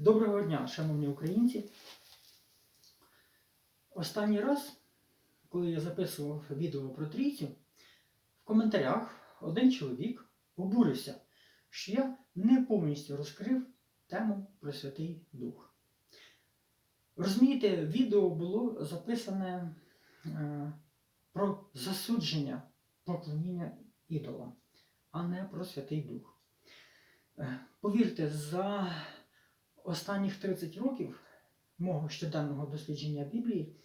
Доброго дня, шановні українці. Останній раз, коли я записував відео про трійцю, в коментарях один чоловік обурився, що я не повністю розкрив тему про Святий Дух. Розумієте, відео було записане е, про засудження поклоніння ідолам, а не про Святий Дух. Е, Повірте, за останніх 30 років мого щоденного дослідження Біблії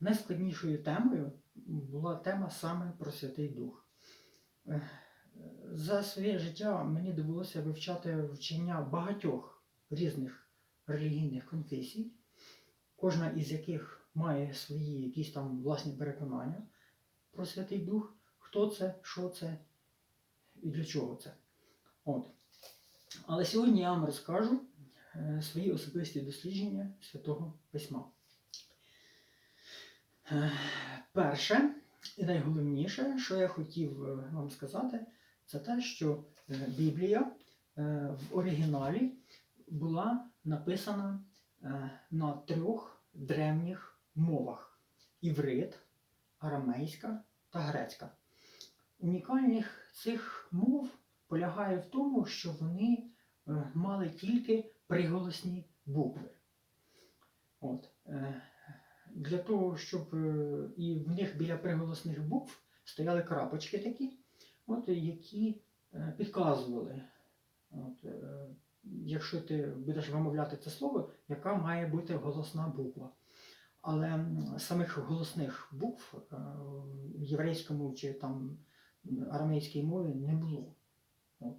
найскладнішою темою була тема саме про Святий Дух. Е, За своє життя мені довелося вивчати вчення багатьох різних релігійних конфесій, кожна із яких має свої якісь там власні переконання про Святий Дух, хто це, що це і для чого це. От. Але сьогодні я вам розкажу свої особисті дослідження Святого Письма. Е, Перше і найголовніше, що я хотів е, вам сказати, це те, що е, Біблія е, в оригіналі була написана е, на трьох древніх мовах: іврит, арамейська та грецька. Унікальність цих мов полягає в тому, що вони е, мали тільки приголосні букви. От. е, Для того, щоб е, і в них біля приголосних букв стояли крапочки такі, от, які е, підказували, от, якщо ти будеш вимовляти це слово, яка має бути голосна буква. Але самих голосних букв в єврейському чи там арамейській мові не було. От.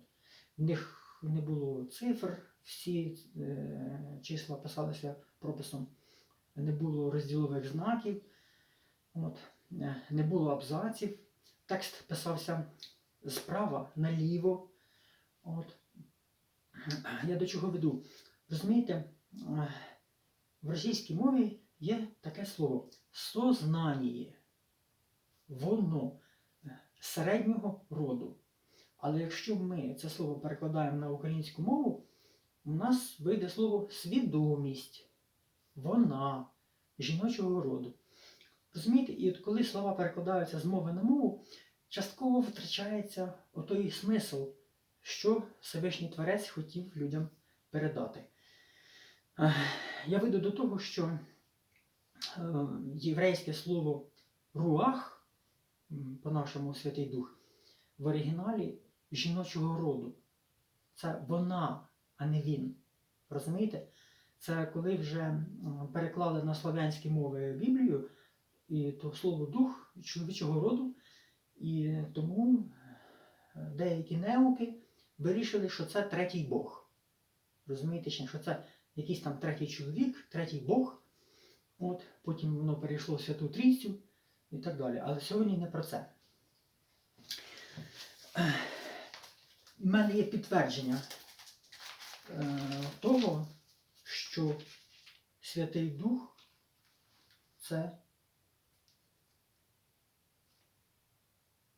В них не було цифр, всі е, числа писалися прописом, не було розділових знаків, от, е, не було абзаців. Текст писався справа наліво. От. Я до чого веду? Розумієте, е, в російській мові є таке слово сознання. Воно е, середнього роду. Але якщо ми це слово перекладаємо на українську мову, у нас вийде слово свідомість, вона жіночого роду. Розумієте, і от коли слова перекладаються з мови на мову, частково втрачається отой смисл, що Всевишній Творець хотів людям передати. Я вийду до того, що е, єврейське слово руах, по-нашому Святий Дух, в оригіналі жіночого роду. Це вона, а не він. Розумієте? Це коли вже переклали на слав'янські мови Біблію, і то слово дух чоловічого роду, і тому е, деякі неуки вирішили, що це третій Бог. Розумієте, що це якийсь там третій чоловік, третій Бог. От, потім воно перейшло в Святу Трійцю і так далі. Але сьогодні не про це. У мене є підтвердження е, того, що Святий Дух це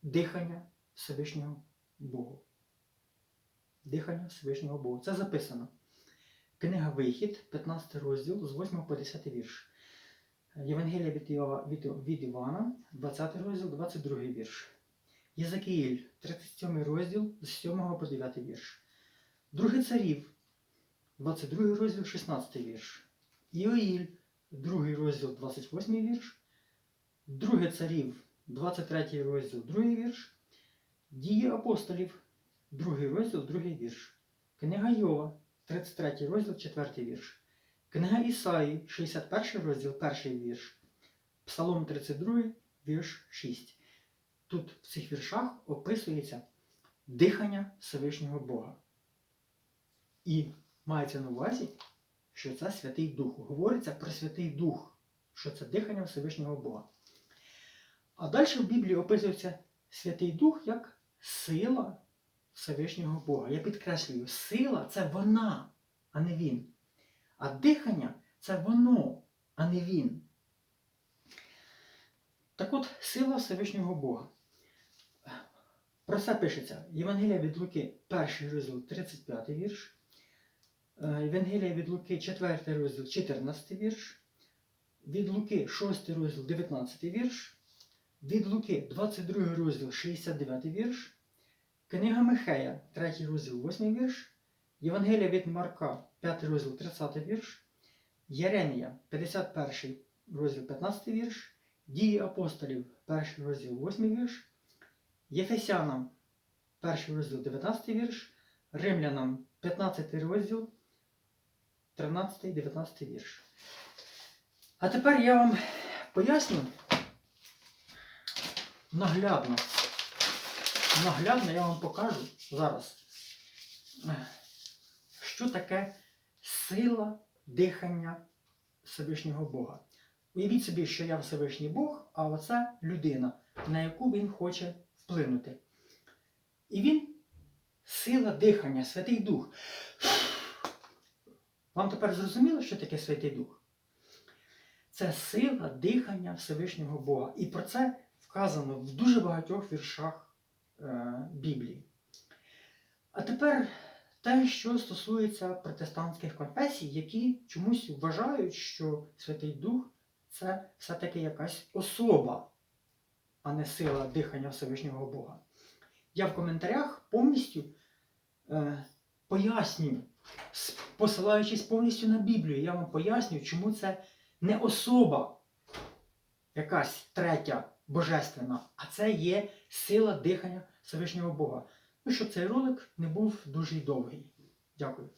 дихання Всевишнього Богу. Дихання Всевишнього Бога. Це записано. Книга Вихід, 15 розділ з 8 по 10 вірш. Євангелія від Івана, 20 розділ, 22 вірш. Єзекіїль, 37 розділ з 7 по 9 вірш. Друге царів, 22 розділ, 16 вірш. Іоїль, 2 розділ, 28 вірш. Друге царів, 23 розділ, 2 вірш. Дії апостолів, 2 розділ, 2 вірш. Книга Йова, 33 розділ, 4 вірш. Книга Ісаї, 61 розділ, 1 вірш. Псалом 32, вірш 6. Тут в цих віршах описується дихання Всевишнього Бога. І мається на увазі, що це Святий Дух. Говориться про Святий Дух, що це дихання Всевишнього Бога. А далі в Біблії описується Святий Дух як сила Всевишнього Бога. Я підкреслюю, сила це вона, а не він. А дихання це воно, а не він. Так от, сила Всевишнього Бога. Про це пишеться Євангелія від Луки, перший розділ, 35 вірш. Е, Євангелія від Луки, 4 розділ, 14 вірш. Від Луки, 6 розділ, 19 вірш. Від Луки, 22 розділ, 69 вірш. Книга Михея, 3 розділ, 8 вірш. Євангелія від Марка, 5 розділ, 30 вірш. Єремія, 51 розділ, 15 вірш. Дії апостолів, 1 розділ, 8 вірш. Єфесянам, 1 розділ, 19 вірш. Римлянам, 15 розділ, 13-19 вірш. А тепер я вам поясню наглядно. Наглядно я вам покажу зараз, що таке сила дихання Всевишнього Бога. Уявіть собі, що я Всевишній Бог, а оце людина, на яку він хоче вплинути. І він сила дихання, Святий Дух. Вам тепер зрозуміло, що таке Святий Дух? Це сила дихання Всевишнього Бога. І про це вказано в дуже багатьох віршах е, Біблії. А тепер те, що стосується протестантських конфесій, які чомусь вважають, що Святий Дух це все-таки якась особа, а не сила дихання Всевишнього Бога. Я в коментарях повністю е, пояснюю, посилаючись повністю на Біблію, я вам пояснюю, чому це не особа якась третя божественна, а це є сила дихання Всевишнього Бога. Ну, щоб цей ролик не був дуже довгий. Дякую.